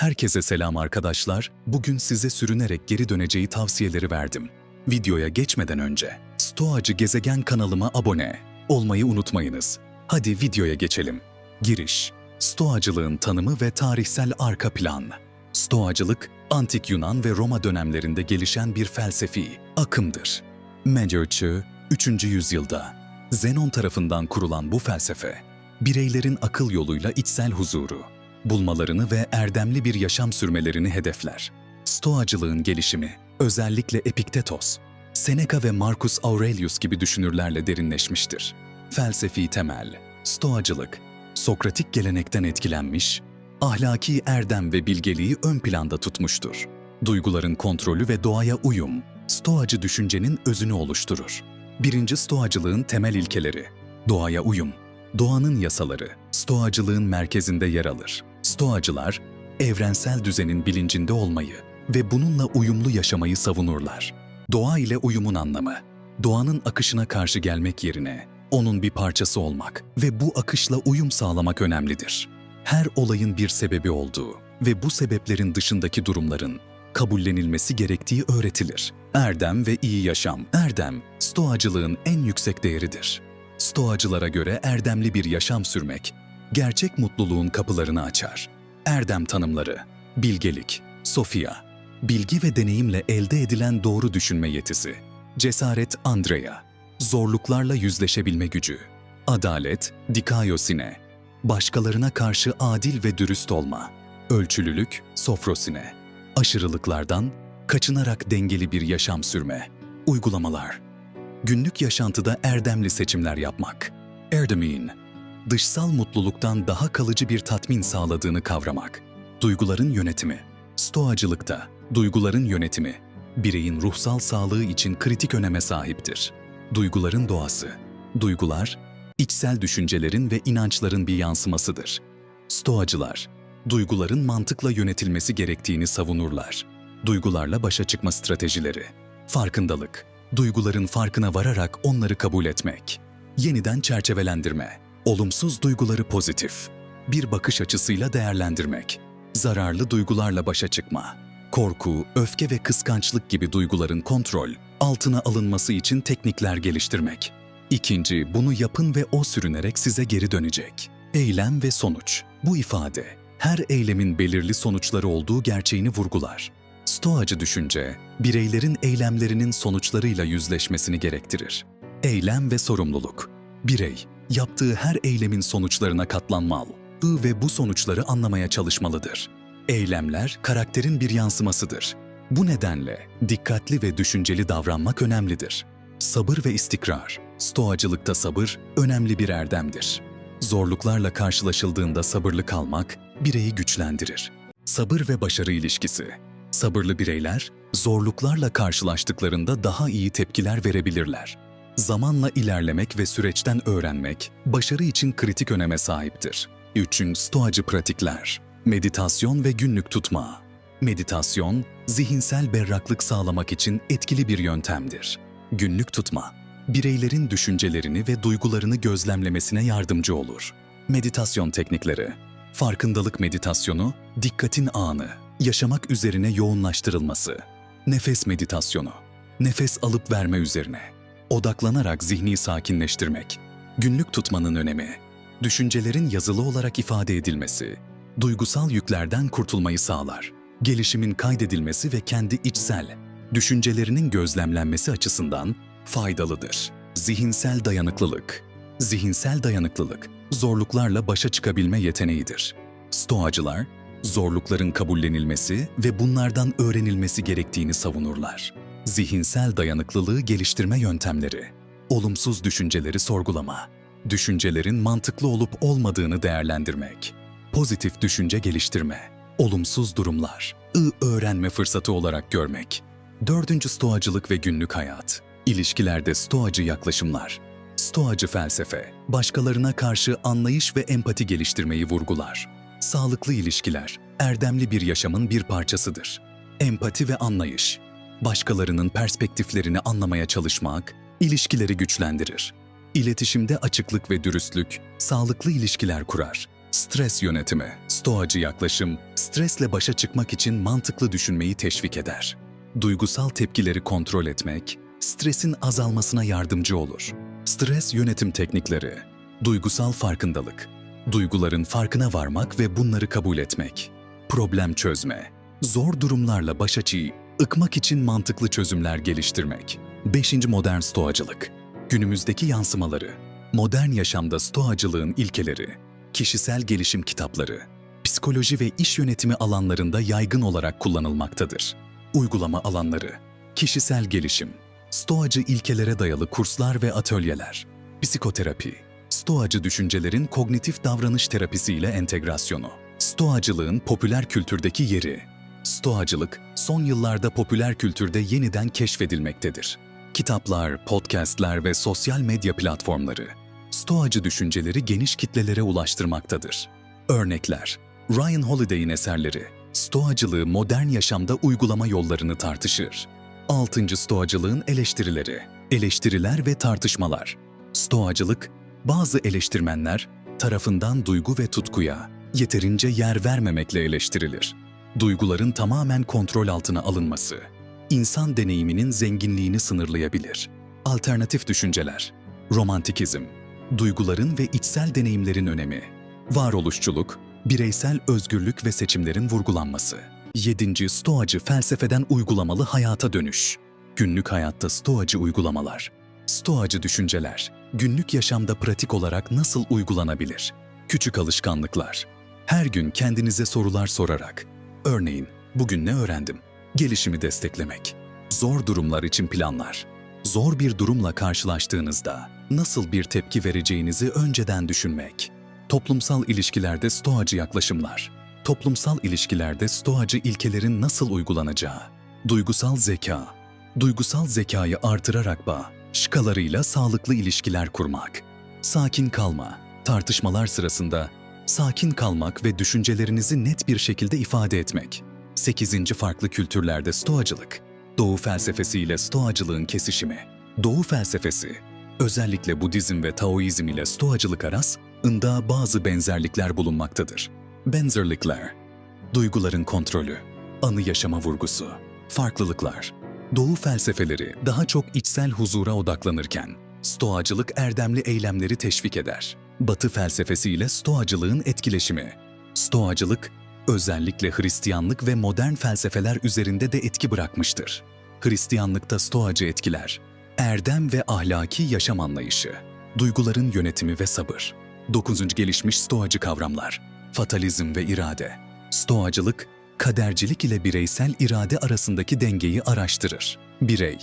Herkese selam arkadaşlar. Bugün size sürünerek geri döneceği tavsiyeleri verdim. Videoya geçmeden önce Stoacı Gezegen kanalıma abone olmayı unutmayınız. Hadi videoya geçelim. Giriş Stoacılığın tanımı ve tarihsel arka plan. Stoacılık, antik Yunan ve Roma dönemlerinde gelişen bir felsefi akımdır. Medya çağı 3. yüzyılda Zenon tarafından kurulan bu felsefe, bireylerin akıl yoluyla içsel huzuru, bulmalarını ve erdemli bir yaşam sürmelerini hedefler. Stoacılığın gelişimi, özellikle Epiktetos, Seneca ve Marcus Aurelius gibi düşünürlerle derinleşmiştir. Felsefi temel, Stoacılık, Sokratik gelenekten etkilenmiş, ahlaki erdem ve bilgeliği ön planda tutmuştur. Duyguların kontrolü ve doğaya uyum, Stoacı düşüncenin özünü oluşturur. Birinci Stoacılığın temel ilkeleri, doğaya uyum, doğanın yasaları, Stoacılığın merkezinde yer alır. Stoacılar, evrensel düzenin bilincinde olmayı ve bununla uyumlu yaşamayı savunurlar. Doğa ile uyumun anlamı, doğanın akışına karşı gelmek yerine onun bir parçası olmak ve bu akışla uyum sağlamak önemlidir. Her olayın bir sebebi olduğu ve bu sebeplerin dışındaki durumların kabullenilmesi gerektiği öğretilir. Erdem ve iyi yaşam. Erdem, stoacılığın en yüksek değeridir. Stoacılara göre erdemli bir yaşam sürmek, gerçek mutluluğun kapılarını açar. Erdem tanımları, bilgelik, sofia, bilgi ve deneyimle elde edilen doğru düşünme yetisi, cesaret Andrea, zorluklarla yüzleşebilme gücü, adalet, dikaiosine, başkalarına karşı adil ve dürüst olma, ölçülülük, sofrosine, aşırılıklardan kaçınarak dengeli bir yaşam sürme, uygulamalar, günlük yaşantıda erdemli seçimler yapmak, erdemin, dışsal mutluluktan daha kalıcı bir tatmin sağladığını kavramak, duyguların yönetimi, stoacılıkta duyguların yönetimi, bireyin ruhsal sağlığı için kritik öneme sahiptir. Duyguların doğası, duygular, içsel düşüncelerin ve inançların bir yansımasıdır. Stoacılar, duyguların mantıkla yönetilmesi gerektiğini savunurlar. Duygularla başa çıkma stratejileri, farkındalık, duyguların farkına vararak onları kabul etmek, yeniden çerçevelendirme, olumsuz duyguları pozitif, bir bakış açısıyla değerlendirmek, zararlı duygularla başa çıkma, korku, öfke ve kıskançlık gibi duyguların kontrol, altına alınması için teknikler geliştirmek. İkinci, bunu yapın ve o sürünerek size geri dönecek. Eylem ve sonuç. Bu ifade, her eylemin belirli sonuçları olduğu gerçeğini vurgular. Stoacı düşünce, bireylerin eylemlerinin sonuçlarıyla yüzleşmesini gerektirir. Eylem ve sorumluluk. Birey, yaptığı her eylemin sonuçlarına katlanmalı ve bu sonuçları anlamaya çalışmalıdır. Eylemler karakterin bir yansımasıdır. Bu nedenle dikkatli ve düşünceli davranmak önemlidir. Sabır ve istikrar. Stoacılıkta sabır önemli bir erdemdir. Zorluklarla karşılaşıldığında sabırlı kalmak bireyi güçlendirir. Sabır ve başarı ilişkisi. Sabırlı bireyler zorluklarla karşılaştıklarında daha iyi tepkiler verebilirler. Zamanla ilerlemek ve süreçten öğrenmek başarı için kritik öneme sahiptir. 3. Stoacı pratikler. Meditasyon ve günlük tutma. Meditasyon, zihinsel berraklık sağlamak için etkili bir yöntemdir. Günlük tutma, bireylerin düşüncelerini ve duygularını gözlemlemesine yardımcı olur. Meditasyon teknikleri, farkındalık meditasyonu, dikkatin anı, yaşamak üzerine yoğunlaştırılması. Nefes meditasyonu, nefes alıp verme üzerine, odaklanarak zihni sakinleştirmek. Günlük tutmanın önemi, düşüncelerin yazılı olarak ifade edilmesi, duygusal yüklerden kurtulmayı sağlar. Gelişimin kaydedilmesi ve kendi içsel, düşüncelerinin gözlemlenmesi açısından faydalıdır. Zihinsel dayanıklılık Zihinsel dayanıklılık, zorluklarla başa çıkabilme yeteneğidir. Stoacılar, zorlukların kabullenilmesi ve bunlardan öğrenilmesi gerektiğini savunurlar. Zihinsel dayanıklılığı geliştirme yöntemleri, olumsuz düşünceleri sorgulama, düşüncelerin mantıklı olup olmadığını değerlendirmek, pozitif düşünce geliştirme, olumsuz durumlar, ı öğrenme fırsatı olarak görmek. Dördüncü stoacılık ve günlük hayat. İlişkilerde stoacı yaklaşımlar. Stoacı felsefe, başkalarına karşı anlayış ve empati geliştirmeyi vurgular. Sağlıklı ilişkiler, erdemli bir yaşamın bir parçasıdır. Empati ve anlayış, başkalarının perspektiflerini anlamaya çalışmak, ilişkileri güçlendirir. İletişimde açıklık ve dürüstlük, sağlıklı ilişkiler kurar. Stres yönetimi, stoacı yaklaşım, stresle başa çıkmak için mantıklı düşünmeyi teşvik eder. Duygusal tepkileri kontrol etmek, stresin azalmasına yardımcı olur. Stres yönetim teknikleri, duygusal farkındalık, duyguların farkına varmak ve bunları kabul etmek, problem çözme, zor durumlarla başa çıkıp ıkmak için mantıklı çözümler geliştirmek. 5. Modern stoacılık, günümüzdeki yansımaları, modern yaşamda stoacılığın ilkeleri, kişisel gelişim kitapları, psikoloji ve iş yönetimi alanlarında yaygın olarak kullanılmaktadır. Uygulama alanları, kişisel gelişim, stoacı ilkelere dayalı kurslar ve atölyeler, psikoterapi, stoacı düşüncelerin kognitif davranış terapisi ile entegrasyonu, stoacılığın popüler kültürdeki yeri, stoacılık son yıllarda popüler kültürde yeniden keşfedilmektedir. Kitaplar, podcastler ve sosyal medya platformları, stoacı düşünceleri geniş kitlelere ulaştırmaktadır. Örnekler, Ryan Holiday'in eserleri, stoacılığı modern yaşamda uygulama yollarını tartışır. 6. Stoacılığın eleştirileri, eleştiriler ve tartışmalar. Stoacılık, bazı eleştirmenler tarafından duygu ve tutkuya yeterince yer vermemekle eleştirilir. Duyguların tamamen kontrol altına alınması, insan deneyiminin zenginliğini sınırlayabilir. Alternatif düşünceler, romantikizm, duyguların ve içsel deneyimlerin önemi, varoluşçuluk, bireysel özgürlük ve seçimlerin vurgulanması. 7. Stoacı felsefeden uygulamalı hayata dönüş. Günlük hayatta stoacı uygulamalar. Stoacı düşünceler, günlük yaşamda pratik olarak nasıl uygulanabilir? Küçük alışkanlıklar. Her gün kendinize sorular sorarak, örneğin bugün ne öğrendim? Gelişimi desteklemek. Zor durumlar için planlar. Zor bir durumla karşılaştığınızda nasıl bir tepki vereceğinizi önceden düşünmek. Toplumsal ilişkilerde stoacı yaklaşımlar. Toplumsal ilişkilerde stoacı ilkelerin nasıl uygulanacağı. Duygusal zeka. Duygusal zekayı artırarak bağ, şkalarıyla sağlıklı ilişkiler kurmak. Sakin kalma. Tartışmalar sırasında sakin kalmak ve düşüncelerinizi net bir şekilde ifade etmek. 8. Farklı kültürlerde stoacılık. Doğu felsefesi ile stoacılığın kesişimi. Doğu felsefesi, özellikle Budizm ve Taoizm ile stoacılık arasında bazı benzerlikler bulunmaktadır. Benzerlikler, duyguların kontrolü, anı yaşama vurgusu, farklılıklar. Doğu felsefeleri daha çok içsel huzura odaklanırken, stoacılık erdemli eylemleri teşvik eder. Batı felsefesi ile stoacılığın etkileşimi. Stoacılık, özellikle Hristiyanlık ve modern felsefeler üzerinde de etki bırakmıştır. Hristiyanlıkta stoacı etkiler, erdem ve ahlaki yaşam anlayışı, duyguların yönetimi ve sabır. 9. Gelişmiş stoacı kavramlar, fatalizm ve irade. Stoacılık, kadercilik ile bireysel irade arasındaki dengeyi araştırır. Birey,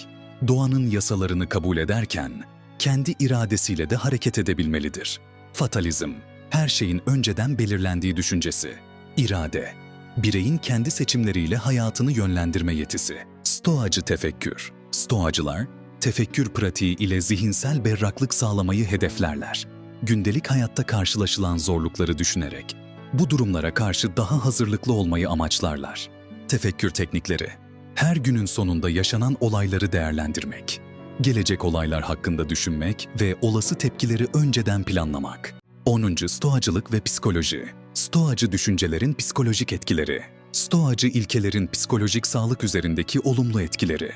doğanın yasalarını kabul ederken, kendi iradesiyle de hareket edebilmelidir. Fatalizm, her şeyin önceden belirlendiği düşüncesi. İrade, bireyin kendi seçimleriyle hayatını yönlendirme yetisi. Stoacı tefekkür. Stoacılar, tefekkür pratiği ile zihinsel berraklık sağlamayı hedeflerler. Gündelik hayatta karşılaşılan zorlukları düşünerek, bu durumlara karşı daha hazırlıklı olmayı amaçlarlar. Tefekkür teknikleri, her günün sonunda yaşanan olayları değerlendirmek, gelecek olaylar hakkında düşünmek ve olası tepkileri önceden planlamak. 10. Stoacılık ve psikoloji. Stoacı düşüncelerin psikolojik etkileri. Stoacı ilkelerin psikolojik sağlık üzerindeki olumlu etkileri.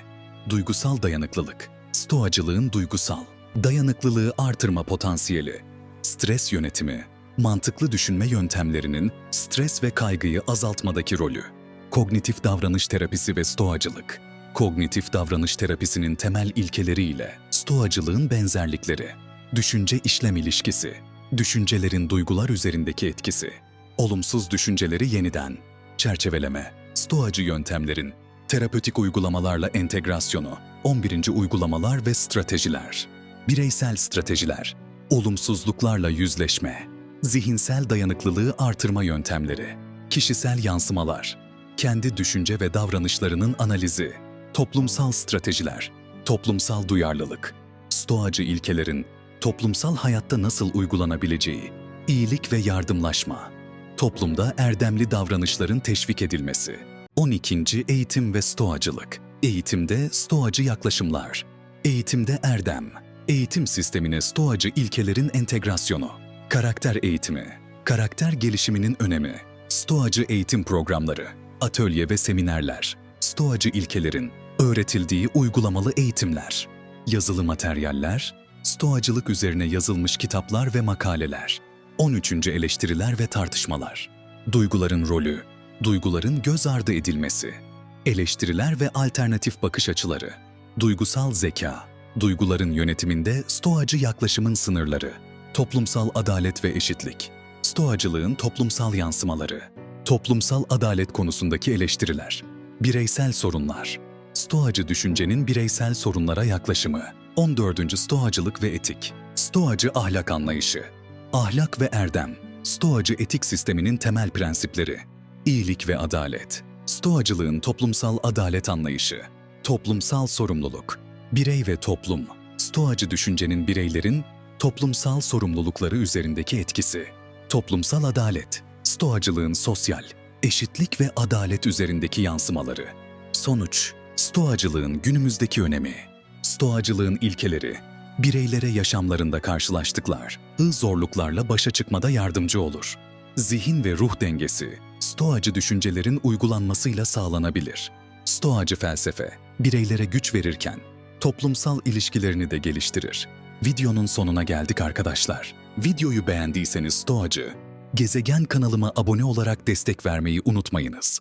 Duygusal dayanıklılık. Stoacılığın duygusal dayanıklılığı artırma potansiyeli. Stres yönetimi. Mantıklı düşünme yöntemlerinin stres ve kaygıyı azaltmadaki rolü. Kognitif davranış terapisi ve stoacılık. Kognitif davranış terapisinin temel ilkeleriyle stoacılığın benzerlikleri. Düşünce işlem ilişkisi. Düşüncelerin duygular üzerindeki etkisi. Olumsuz düşünceleri yeniden. Çerçeveleme. Stoacı yöntemlerin terapötik uygulamalarla entegrasyonu. 11. uygulamalar ve stratejiler. Bireysel stratejiler. Olumsuzluklarla yüzleşme. Zihinsel dayanıklılığı artırma yöntemleri. Kişisel yansımalar. Kendi düşünce ve davranışlarının analizi. Toplumsal stratejiler. Toplumsal duyarlılık. Stoacı ilkelerin toplumsal hayatta nasıl uygulanabileceği. iyilik ve yardımlaşma. Toplumda erdemli davranışların teşvik edilmesi. 12. Eğitim ve stoacılık. Eğitimde stoacı yaklaşımlar. Eğitimde erdem. Eğitim sistemine stoacı ilkelerin entegrasyonu. Karakter eğitimi. Karakter gelişiminin önemi. Stoacı eğitim programları, atölye ve seminerler, Stoacı ilkelerin öğretildiği uygulamalı eğitimler, yazılı materyaller, Stoacılık üzerine yazılmış kitaplar ve makaleler, 13. eleştiriler ve tartışmalar, duyguların rolü, duyguların göz ardı edilmesi, eleştiriler ve alternatif bakış açıları, duygusal zeka, duyguların yönetiminde Stoacı yaklaşımın sınırları, toplumsal adalet ve eşitlik, Stoacılığın toplumsal yansımaları, toplumsal adalet konusundaki eleştiriler, bireysel sorunlar, Stoacı düşüncenin bireysel sorunlara yaklaşımı, 14. Stoacılık ve etik, Stoacı ahlak anlayışı, ahlak ve erdem, Stoacı etik sisteminin temel prensipleri, iyilik ve adalet, Stoacılığın toplumsal adalet anlayışı, toplumsal sorumluluk, birey ve toplum, Stoacı düşüncenin bireylerin toplumsal sorumlulukları üzerindeki etkisi, toplumsal adalet, Stoacılığın sosyal, eşitlik ve adalet üzerindeki yansımaları. Sonuç, Stoacılığın günümüzdeki önemi. Stoacılığın ilkeleri, bireylere yaşamlarında karşılaştıklar, zorluklarla başa çıkmada yardımcı olur. Zihin ve ruh dengesi, Stoacı düşüncelerin uygulanmasıyla sağlanabilir. Stoacı felsefe, bireylere güç verirken, toplumsal ilişkilerini de geliştirir. Videonun sonuna geldik arkadaşlar. Videoyu beğendiyseniz Stoacı, Gezegen kanalıma abone olarak destek vermeyi unutmayınız.